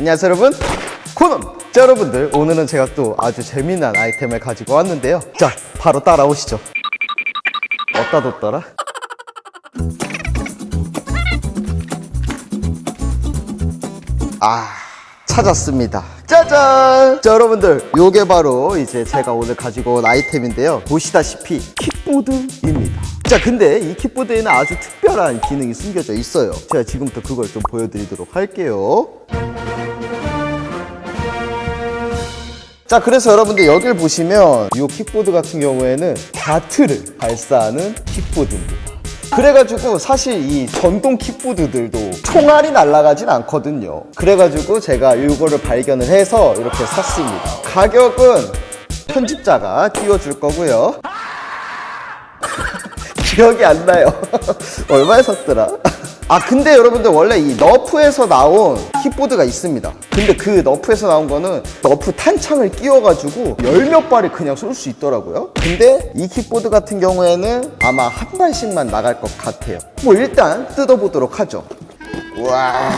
안녕하세요 여러분. 코넌 자 여러분들 오늘은 제가 또 아주 재미난 아이템을 가지고 왔는데요. 자 바로 따라오시죠. 어디다 뒀더라? 아 찾았습니다. 짜잔! 자 여러분들 요게 바로 이제 제가 오늘 가지고 온 아이템인데요. 보시다시피 킥보드입니다. 자 근데 이 킥보드에는 아주 특별한 기능이 숨겨져 있어요. 제가 지금부터 그걸 좀 보여드리도록 할게요 자 그래서 여러분들 여길 보시면 이 킥보드 같은 경우에는 다트를 발사하는 킥보드입니다. 그래가지고 사실 이 전동 킥보드들도 총알이 날아가진 않거든요. 그래가지고 제가 이거를 발견을 해서 이렇게 샀습니다. 가격은 편집자가 띄워줄 거고요. 기억이 안 나요. 얼마에 샀더라? 아 근데 여러분들 원래 이 너프에서 나온 킥보드가 있습니다. 근데 그 너프에서 나온 거는 너프 탄창을 끼워가지고 열 몇 발이 그냥 쏠 수 있더라고요. 근데 이 킥보드 같은 경우에는 아마 한 발씩만 나갈 것 같아요. 뭐 일단 뜯어보도록 하죠. 우와.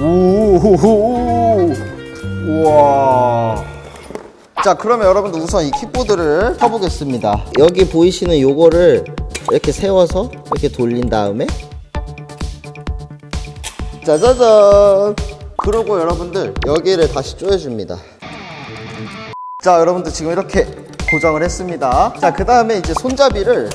우호호 우와. 자 그러면 여러분들 우선 이 킥보드를 펴보겠습니다. 여기 보이시는 요거를 이렇게 세워서 이렇게 돌린 다음에. 짜자잔! 그러고 여러분들 여기를 다시 조여줍니다. 자 여러분들 지금 이렇게 고정을 했습니다. 자 그 다음에 이제 손잡이를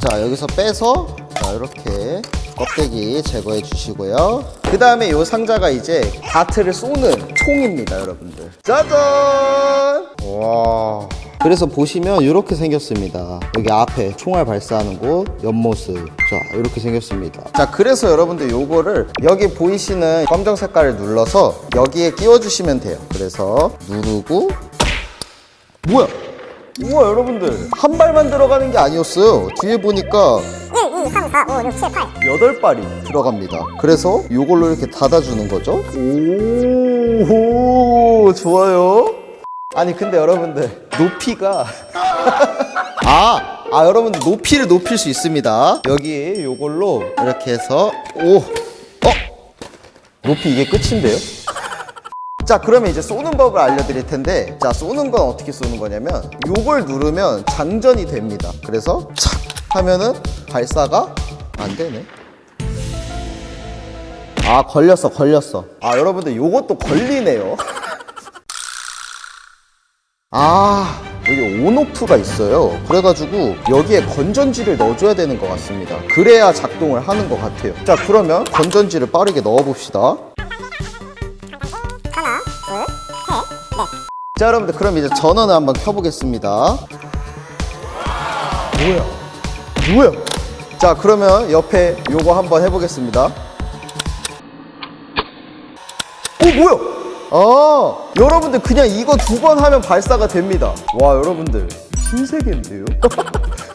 자 여기서 빼서 자 이렇게 껍데기 제거해 주시고요. 그 다음에 이 상자가 이제 다트를 쏘는 총입니다 여러분들. 짜잔! 와. 그래서 보시면 이렇게 생겼습니다. 여기 앞에 총알 발사하는 곳 옆모습. 자 이렇게 생겼습니다. 자 그래서 여러분들 요거를 여기 보이시는 검정 색깔을 눌러서 여기에 끼워 주시면 돼요. 그래서 누르고. 뭐야? 우와 여러분들. 한 발만 들어가는 게 아니었어요. 뒤에 보니까 1, 2, 3, 4, 5, 6, 7, 8. 여덟 발이 들어갑니다. 그래서 이걸로 이렇게 닫아주는 거죠. 오, 좋아요. 아니 근데 여러분들 높이가 아, 아 여러분들 높이를 높일 수 있습니다. 여기 요걸로 이렇게 해서 오, 어, 높이 이게 끝인데요? 자 그러면 이제 쏘는 법을 알려드릴 텐데 자 쏘는 건 어떻게 쏘는 거냐면 요걸 누르면 장전이 됩니다 그래서 착 하면은 발사가 안 되네. 아 걸렸어 걸렸어. 아 여러분들 요것도 걸리네요. 아 여기 온오프가 있어요. 그래가지고 여기에 건전지를 넣어줘야 되는 것 같습니다. 그래야 작동을 하는 것 같아요. 자 그러면 건전지를 빠르게 넣어봅시다. 하나, 둘, 셋, 넷. 자 여러분들 그럼 이제 전원을 한번 켜보겠습니다. 뭐야? 뭐야 자 그러면 옆에 요거 한번 해보겠습니다. 오 뭐야? 아 여러분들 그냥 이거 두 번 하면 발사가 됩니다. 와 여러분들. 신세계인데요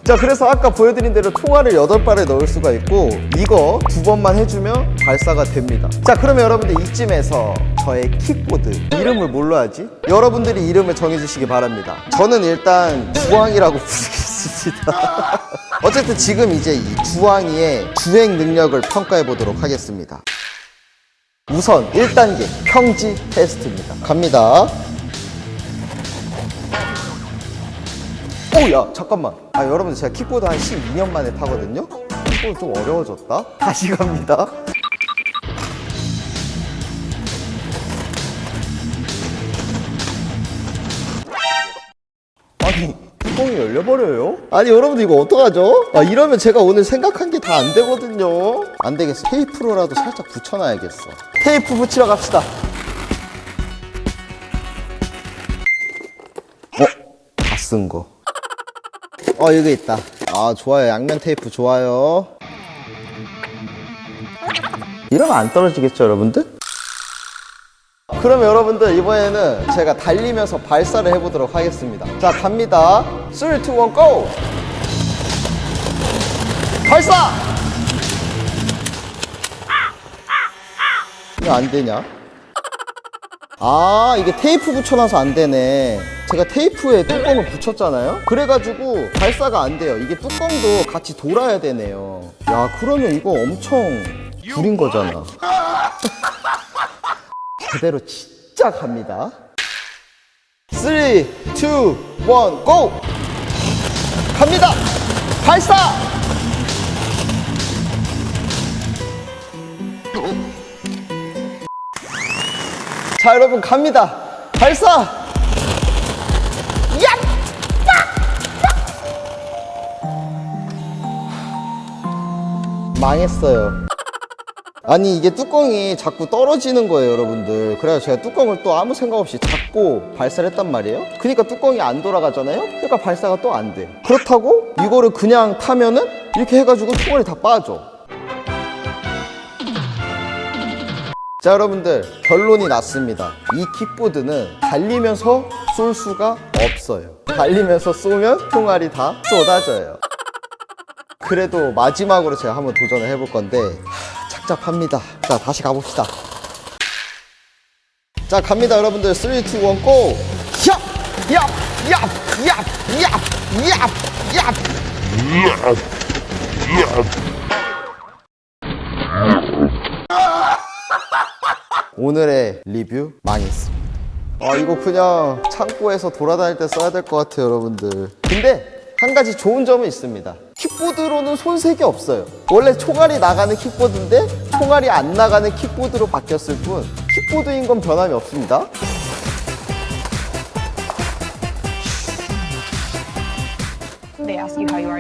자 그래서 아까 보여드린 대로 총알을 8발에 넣을 수가 있고 이거 두 번만 해주면 발사가 됩니다. 자 그러면 여러분들 이쯤에서 저의 킥보드 이름을 뭘로 하지? 여러분들이 이름을 정해주시기 바랍니다. 저는 일단 주황이라고 부르겠습니다. 어쨌든 지금 이제 이 주황이의 주행 능력을 평가해 보도록 하겠습니다. 우선 1단계 평지 테스트입니다. 갑니다 오야 잠깐만 아 여러분 제가 킥보드 한 12년 만에 타거든요 킥보드 좀 어려워졌다 다시 갑니다 아니 뚜껑이 열려버려요? 아니 여러분들 이거 어떡하죠? 아 이러면 제가 오늘 생각한 게 다 안 되거든요 안 되겠어 테이프로라도 살짝 붙여놔야겠어 테이프 붙이러 갑시다 어? 다 쓴 거. 어, 여기 있다. 아, 좋아요. 양면 테이프 좋아요. 이러면 안 떨어지겠죠, 여러분들? 그러면 여러분들 이번에는 제가 달리면서 발사를 해보도록 하겠습니다. 자, 갑니다. 3, 2, 1, GO! 발사! 이거 안 되냐? 아 이게 테이프 붙여놔서 안 되네 제가 테이프에 뚜껑을 붙였잖아요 그래가지고 발사가 안 돼요 이게 뚜껑도 같이 돌아야 되네요 야 그러면 이거 엄청 구린 거잖아 그대로 진짜 갑니다. 3, 2, 1, 고! 갑니다! 발사! 자, 여러분, 갑니다! 발사! 야! 망했어요. 아니 이게 뚜껑이 자꾸 떨어지는 거예요 여러분들 그래서 제가 뚜껑을 또 아무 생각 없이 잡고 발사를 했단 말이에요 그러니까 뚜껑이 안 돌아가잖아요 그러니까 발사가 또 안 돼 그렇다고 이거를 그냥 타면은 이렇게 해가지고 총알이 다 빠져 자 여러분들 결론이 났습니다 이 킥보드는 달리면서 쏠 수가 없어요 달리면서 쏘면 총알이 다 쏟아져요 그래도 마지막으로 제가 한번 도전을 해볼 건데 하, 착잡합니다. 자, 다시 가봅시다. 자, 갑니다, 여러분들. 3, 2, 1, 고! 야! 야! 야! 야! 야! 야! 야! 오늘의 리뷰 망했습니다. 아 이거 그냥 창고에서 돌아다닐 때 써야 될 것 같아요 여러분들. 근데 한 가지 좋은 점은 있습니다. 킥보드로는 손색이 없어요. 원래 총알이 나가는 킥보드인데 총알이 안 나가는 킥보드로 바뀌었을 뿐 킥보드인 건 변함이 없습니다. They ask you how you are,